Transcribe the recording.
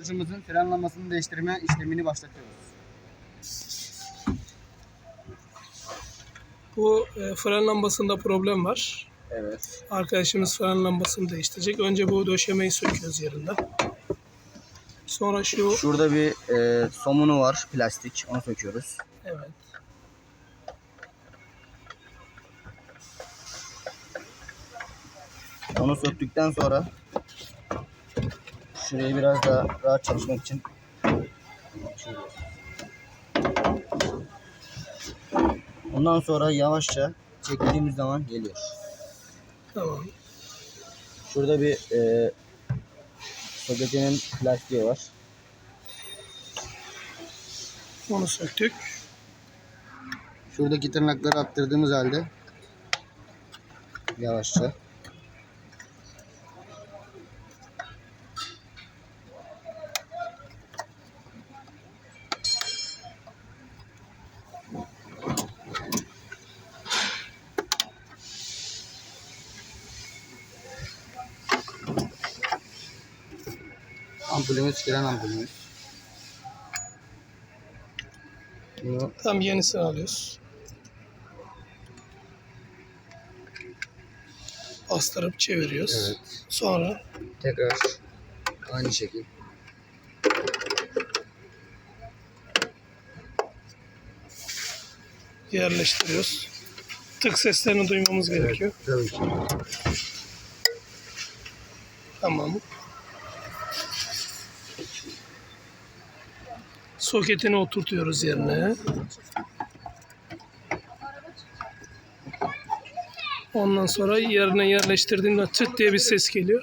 Aracımızın fren lambasını değiştirme işlemini başlatıyoruz. Bu e, fren lambasında problem var. Evet. Arkadaşımız fren lambasını değiştirecek. Önce bu döşemeyi söküyoruz yerinden. Sonra şu Şurada bir e, somunu var plastik onu söküyoruz. evet. Onu söktükten sonra şurayı biraz daha rahat çalışmak için. Ondan sonra yavaşça çektiğimiz zaman geliyor. Tamam. Şurada bir e, soketinin plastiği var. Onu söktük. Şuradaki tırnakları attırdığımız halde yavaşça ampulümüz kiren ampulümüz. Bunu Tam yenisini alıyoruz. Bastırıp çeviriyoruz. Evet. Sonra tekrar aynı şekil yerleştiriyoruz. Tık seslerini duymamız gerekiyor. tabii ki. Tamam. Soketini oturtuyoruz yerine. Ondan sonra yerine yerleştirdiğinde çıt diye bir ses geliyor.